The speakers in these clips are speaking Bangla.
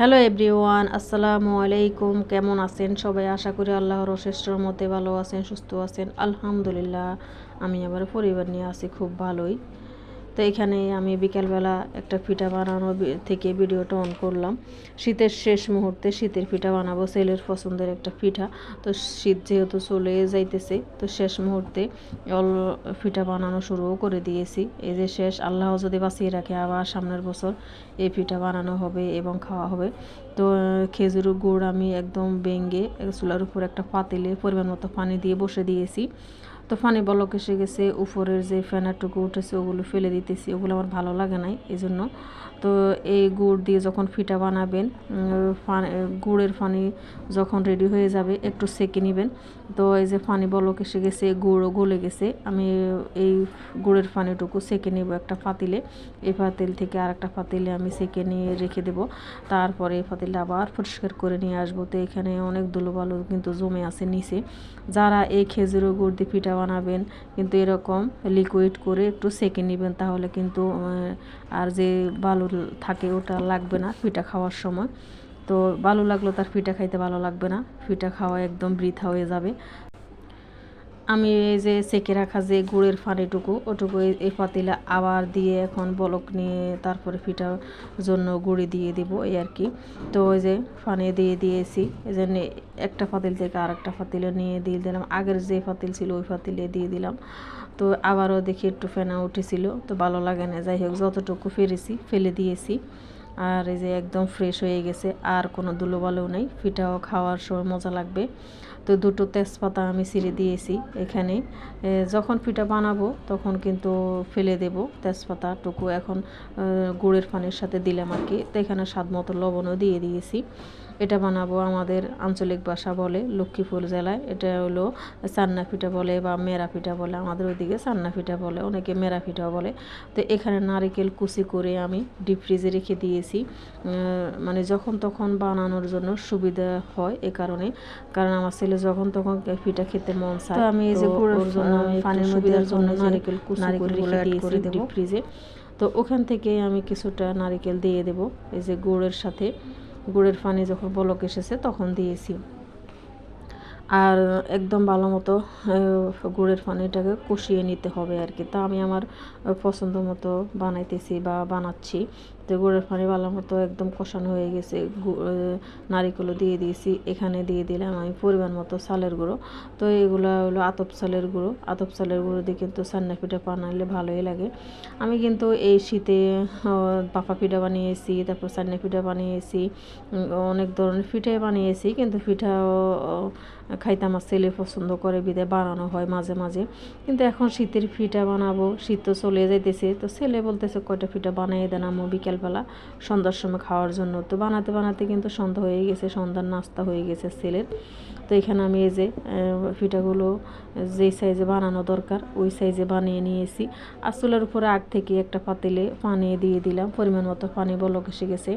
হ্যালো এভরিওয়ান, আসসালামু আলাইকুম। কেমন আছেন সবাই? আশা করি আল্লাহর শ্রেষ্ঠর মতে ভালো আছেন, সুস্থ আছেন। আলহামদুলিল্লাহ, আমি আমার পরিবার নিয়ে আছি খুব ভালোই। তো এখানে আমি বিকালবেলা একটা পিঠা বানানো থেকে ভিডিওটা অন করলাম। শীতের শেষ মুহূর্তে শীতের পিঠা বানাবো সেলের পছন্দের একটা পিঠা। তো শীত যেহেতু চলে যাইতেছে, তো শেষ মুহূর্তে অল পিঠা বানানো শুরুও করে দিয়েছি। এই যে শেষ, আল্লাহ যদি বাঁচিয়ে রাখে, আবার সামনের বছর এই পিঠা বানানো হবে এবং খাওয়া হবে। তো খেজুর গুড় আমি একদম বেঙ্গে চুলার উপর একটা পাতিলে পরিমাণ মতো পানি দিয়ে বসে দিয়েছি। তো ফানি বলক এসে গেছে, উপরের যে ফেনাটুকু উঠেছে ওগুলো ফেলে দিতেছি, ওগুলো আমার ভালো লাগে নাই এই জন্য তো এই গুড় দিয়ে যখন ফিটা বানাবেন গুড়ের পানি যখন রেডি হয়ে যাবে, একটু সেকে নেবেন। তো এই যে ফানি বলক এসে গেছে, গুড়ও গলে গেছে, আমি এই গুড়ের পানিটুকু সেকে নেব একটা ফাতিলে এই পাতিল থেকে আর একটা পাতিলে আমি সেকে নিয়ে রেখে দেব। তারপরে এই পাতিলটা আবার পরিষ্কার করে নিয়ে আসব। তো এখানে অনেক ধুলোবালু কিন্তু জমে আছে নিচে। যারা এই খেজুর গুড় দিয়ে পিঠা বানাবেন। কিন্তু এরকম লিকুইড করে একটু সেঁকে নেবেন তাহলে কিন্তু আর যে বালু থাকে ওটা লাগবে না পিঠা খাওয়ার সময়। তো ভালো লাগল তার পিঠা খাইতে ভালো লাগবে না। পিঠা খাওয়া একদম বৃথা হয়ে যাবে। আমি এই যে সেকে রাখা যে গুড়ের ফানিটুকু ওটুকু এই- পাতিলা আবার দিয়ে এখন বলক নিয়ে তারপরে ফিটার জন্য গুঁড়ি দিয়ে দিব, এই আর কি। তো ওই যে ফানে দিয়ে দিয়েছি, এই জন্য একটা পাতিল থেকে আর একটা পাতিলে নিয়ে দিয়ে দিলাম। আগের যে পাতিল ছিল ওই পাতিলে দিয়ে দিলাম। তো আবারও দেখি একটু ফেনা উঠেছিল, তো ভালো লাগে না। যাই হোক, যতটুকু ফেরেছি, ফেলে দিয়েছি। আর এই যে একদম ফ্রেশ হয়ে গেছে, আর কোনো ধুলোবালু নেই। পিঠাও খাওয়ার সময় মজা লাগবে। তো দুটো তেজপাতা আমি ছিঁড়ে দিয়েছি এখানে। যখন পিঠা বানাবো তখন কিন্তু ফেলে দেব তেজপাতাটুকু। এখন গুড়ের পানির সাথে দিলাম আর কি। তো এখানে স্বাদ মতো লবণও দিয়ে দিয়েছি। এটা বানাবো আমাদের আঞ্চলিক ভাষা বলে লক্ষ্মীপুর জেলায়। এটা হলো চান্না পিঠা বলে বা মেরা পিঠা বলে আমাদের ওইদিকে চান্না পিঠা বলে অনেকে মেরা পিঠাও বলে। তো এখানে নারিকেল কুচি করে আমি ডিপ ফ্রিজে রেখে দিয়েছি। মানে যখন তখন বানানোর জন্য সুবিধা হয় এ কারণে। কারণ আমার ছেলে যখন তখন পিঠা খেতে মন চায় তো আমি এই যে গুড়ের জন্য পানির সুবিধার জন্য নারিকেল কুচি করে রেখে দিয়েছি ডিপ ফ্রিজে। তো ওখান থেকে আমি কিছুটা নারিকেল দিয়ে দেব এই যে গুড়ের সাথে। গুড়ের পানি যখন বলক এসেছে, তখন দিয়েছি। আর একদম ভালো মতো গুড়ের পানিটাকে কষিয়ে নিতে হবে আর কি তা আমি আমার পছন্দ মতো বানাইতেছি বা বানাচ্ছি। তো গুড়ের পানি ভালো মতো একদম কষানো হয়ে গেছে। নারিকেলও দিয়ে দিয়েছি, এখানে দিয়ে দিলাম আমি পরিমাণ মতো চালের গুঁড়ো। তো এগুলো হলো আতপ চালের গুঁড়ো। আতপ চালের গুঁড়ো দিয়ে কিন্তু সান্না পিঠা বানালে ভালোই লাগে। আমি কিন্তু এই শীতে পাপা পিঠা বানিয়েছি, তারপর সান্না পিঠা বানিয়েছি অনেক ধরনের পিঠাই বানিয়েছি, কিন্তু পিঠাও খাইতে আমার ছেলে পছন্দ করে বিদে বানানো হয় মাঝে মাঝে। কিন্তু এখন শীতের পিঠা বানাবো, শীত তো চলে যাইতেছে। তো ছেলে বলতেছে, কয়টা পিঠা বানিয়ে দেন আম্মু বিকেলবেলা সন্ধ্যার সময় খাওয়ার জন্য। তো বানাতে বানাতে কিন্তু সন্ধ্যা হয়ে গেছে, সন্ধ্যার নাস্তা হয়ে গেছে ছেলের। তো এখানে আমি এই যে পিঠাগুলো যেই সাইজে বানানো দরকার, ওই সাইজে বানিয়ে নিয়েছি। আর চুলার উপরে আগ থেকে একটা পাতিলে পানি দিয়ে দিলাম, পরিমাণ মতো পানি বলক এসে গেছে।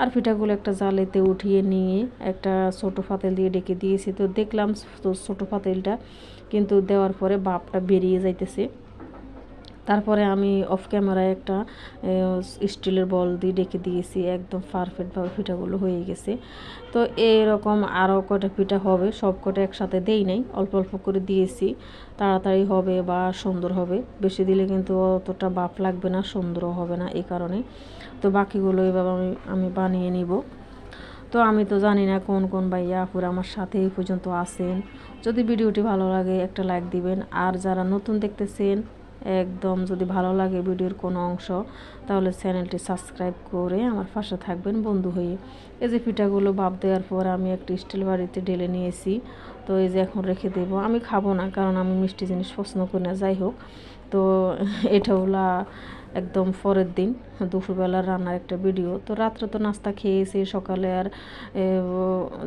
আর পিঠাগুলো একটা জালেতে উঠিয়ে নিয়ে একটা ছোটো পাতিল দিয়ে ডেকে দিয়েছি। তো দেখলাম তো ছোটো পাতিলটা কিন্তু দেওয়ার পরে বাপটা বেরিয়ে যাইতেছে। তারপরে আমি অফ ক্যামেরায় একটা স্টিলের বল দিয়ে ডেকে দিয়েছি, একদম পারফেক্টভাবে পিঠাগুলো হয়ে গেছে। তো এরকম আরও কটা পিঠা হবে, সব কটা একসাথে দেই নাই, অল্প অল্প করে দিয়েছি। তাড়াতাড়ি হবে বা সুন্দর হবে, বেশি দিলে কিন্তু অতটা বাপ লাগবে না, সুন্দরও হবে না এই কারণে। তো বাকিগুলো এভাবে আমি আমি বানিয়ে নিব। তো আমি তো জানি না কোন কোন ভাইয়া আপুরা আমার সাথে এই পর্যন্ত আসেন যদি ভিডিওটি ভালো লাগে একটা লাইক দিবেন। আর যারা নতুন দেখতেছেন একদম যদি ভালো লাগে ভিডিওর কোনো অংশ, তাহলে চ্যানেলটি সাবস্ক্রাইব করে আমার পাশে থাকবেন বন্ধু হয়ে। এই যে পিঠাগুলো ভাপ দেওয়ার পর আমি একটা স্টিল বাড়িতে ঢেলে নিয়েছি। তো এই যে এখন রেখে দেবো। আমি খাব না, কারণ আমি মিষ্টি জিনিস পছন্দ করি না, যাই হোক। তো এটা হলো একদম পরের দিন দুপুরবেলার রান্নার একটা ভিডিও। তো রাত্রে তো নাস্তা খেয়েছি, সকালে আর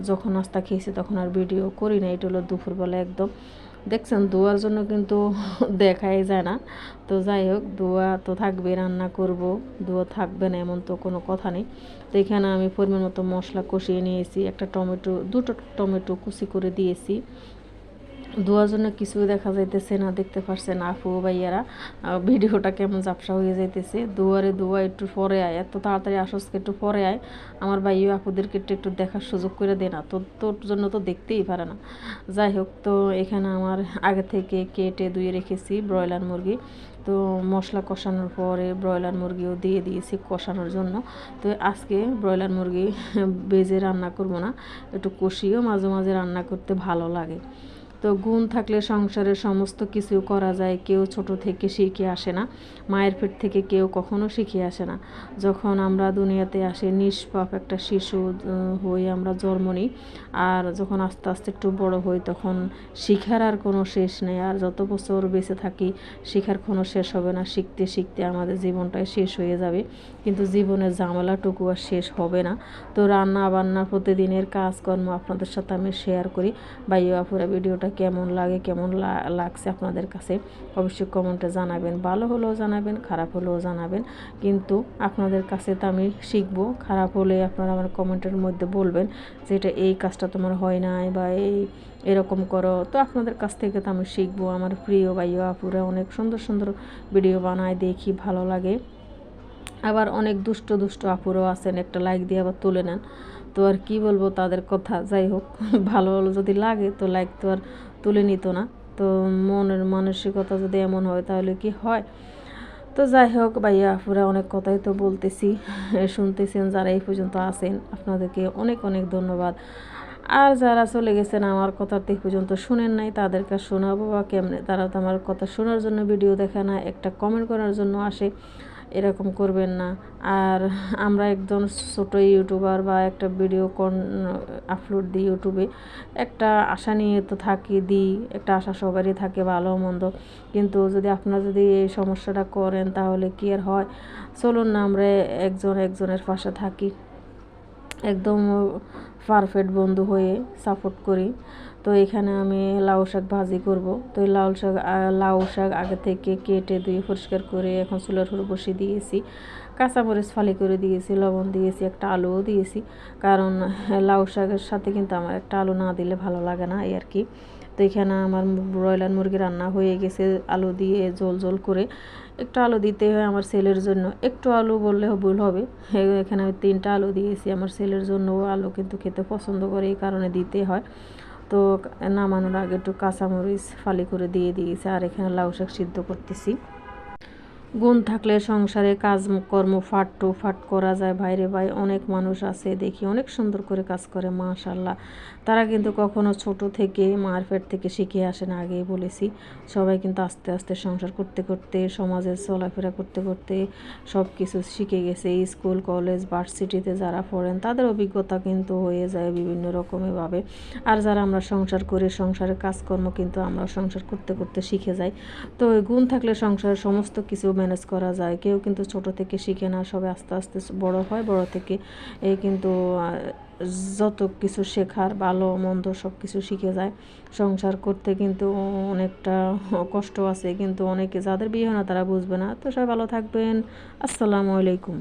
যখন নাস্তা খেয়েছি তখন আর ভিডিও করি না। এটা হলো দুপুরবেলা একদম দেখছেন, দোয়ার জন্য কিন্তু দেখাই যায় না। তো যাই হোক, দোয়া তো থাকবে রান্না করব। দোয়া থাকবে না এমন তো কোনো কথা নেই। তো এখানে আমি পরিমাণ মতো মশলা কষিয়ে নিয়েছি, একটা টমেটো, দুটো টমেটো কুচি করে দিয়েছি। ধোয়ার জন্য কিছুই দেখা যাইতেছে না, দেখতে পারছেন আপু ভাইয়ারা। ভিডিওটা কেমন ঝাপসা হয়ে যাইতেছে। দুয়ারে দুয়া একটু পরে আয়, এত তাড়াতাড়ি আসসকে একটু পরে আয়। আমার ভাইও আপুদেরকে একটু একটু দেখার সুযোগ করে দেয় না তো তোর জন্য তো দেখতেই পারে না। যাই হোক, তো এখানে আমার আগে থেকে কেটে ধুয়ে রেখেছি ব্রয়লার মুরগি। তো মশলা কষানোর পরে ব্রয়লার মুরগিও দিয়ে দিয়েছি কষানোর জন্য। তো আজকে ব্রয়লার মুরগি বেজে রান্না করব না, একটু কষিয়েও মাঝে মাঝে রান্না করতে ভালো লাগে। তো গুণ থাকলে সংসারে সমস্ত কিছু করা যায়। কেউ ছোট থেকে শিখে আসে না, মায়ের পেট থেকে কেউ কখনো শিখে আসে না। যখন আমরা দুনিয়াতে আসি, নিষ্পাপ একটা শিশু হই আমরা জন্ম নিই আর যখন আস্তে আস্তে একটু বড় হই তখন শিখার আর কোনো শেষ নেই। আর যত বছর বেঁচে থাকি, শিখার কোনো শেষ হবে না। শিখতে শিখতে আমাদের জীবনটাই শেষ হয়ে যাবে। কিন্তু জীবনের ঝামেলাটুকু আর শেষ হবে না। তো রান্না বান্না প্রতিদিনের কাজকর্ম আপনাদের সাথে আমি শেয়ার করি। বাইও আপুরা, ভিডিওটা কেমন লাগে, কেমন লাগছে আপনাদের কাছে, অবশ্যই কমেন্টে জানাবেন। ভালো হলেও জানাবেন, খারাপ হলেও জানাবেন। কিন্তু আপনাদের কাছে তো আমি শিখব, খারাপ হলে আপনারা আমার কমেন্টের মধ্যে বলবেন যে এটা এই কাজটা তোমার হয় নাই বা এই, এরকম করো। তো আপনাদের কাছ থেকে তো আমি শিখব। আমার প্রিয় বাইও আপুরা অনেক সুন্দর সুন্দর ভিডিও বানায়, দেখি, ভালো লাগে। আবার অনেক দুষ্ট দুষ্ট আপুরও আছেন, একটা লাইক দিয়ে আবার তুলে নেন। তো আর কি বলব তাদের কথা, যাই হোক, ভালো ভালো যদি লাগে তো লাইক তো আর তুলে নিত না। তো মনের মানসিকতা যদি এমন হয় তাহলে কি হয়? তো যাই হোক ভাইয়া, আপুরা অনেক কথাই তো বলতেছি, শুনতেছেন যারা এই পর্যন্ত আছেন, আপনাদেরকে অনেক অনেক ধন্যবাদ। আর যারা চলে গেছেন আমার কথা তো এই পর্যন্ত শুনেন নাই, তাদেরকে শোনাবো বা কেমনে? তারা তো আমার কথা শোনার জন্য ভিডিও দেখে না, একটা কমেন্ট করার জন্য আসে। এরকম করবেন না। আর আমরা একজন ছোট ইউটিউবার বা একটা ভিডিও কন, আপলোড দিই ইউটিউবে। একটা আশা নিয়ে তো থাকি, দিই, একটা আশা সবারই থাকে, ভালো মন্দ। কিন্তু যদি আপনারা যদি এই সমস্যাটা করেন, তাহলে কি আর হয়? চলুন না, আমরা একজন একজনের পাশে থাকি। একদম পারফেক্ট বন্ধু হয়ে সাপোর্ট করি। তো এখানে আমি লাউ শাক ভাজি করব। তো লাউ শাক লাউ শাক আগে থেকে কেটে ধুয়ে পরিষ্কার করে এখন চুলার উপর বসিয়ে দিয়েছি। কাঁচামরিচ ফালি করে দিয়েছি, লবণ দিয়েছি, একটা আলুও দিয়েছি। কারণ লাউ শাকের সাথে কিন্তু আমার একটা আলু না দিলে ভালো লাগে না এই আর কি তো এখানে আমার ব্রয়লার মুরগি রান্না হয়ে গেছে, আলু দিয়ে জল জল করে। একটু আলু দিতে হয় আমার ছেলের জন্য। একটু আলু বললে ভুল হবে। এখানে আমি তিনটা আলু দিয়েছি, আমার ছেলের জন্য আলু কিন্তু খেতে পছন্দ করে এই কারণে দিতে হয়। তো নামানোর আগে একটু কাঁচামরিচ ফালি করে দিয়ে দিয়েছি, আর এখানে লাউ শাক সিদ্ধ করতেছি। গুণ থাকলে সংসারে কাজ, কর্ম ফাট টু ফাট করা যায়। বাইরে ভাই, অনেক মানুষ আছে, দেখি অনেক সুন্দর করে কাজ করে মাশাল্লাহ তারা কিন্তু কখনো ছোট থেকে মার পেট থেকে শিখে আসে না, আগেই বলেছি। সবাই কিন্তু আস্তে আস্তে সংসার করতে করতে, সমাজে চলাফেরা করতে করতে সব কিছু শিখে গেছে। স্কুল, কলেজ, ভার্সিটিতে যারা পড়েন, তাদের অভিজ্ঞতা কিন্তু হয়ে যায় বিভিন্ন রকমের ভাবে। আর যারা আমরা সংসার করি, সংসারের কাজকর্ম কিন্তু আমরা সংসার করতে করতে শিখে যাই। তো গুণ থাকলে সংসারের সমস্ত কিছু ম্যানেজ করা যায়। কেউ কিন্তু ছোট থেকে শিখে না, সবাই আস্তে আস্তে বড় হয়। বড় থেকে এই কিন্তু যত কিছু শেখার, ভালো, মন্দ সব কিছু শিখে যায়। সংসার করতে কিন্তু অনেকটা কষ্ট আছে, কিন্তু অনেকে যাদের বিয়ে হয় না তারা বুঝবে না। তো সবাই ভালো থাকবেন। আসসালামু আলাইকুম।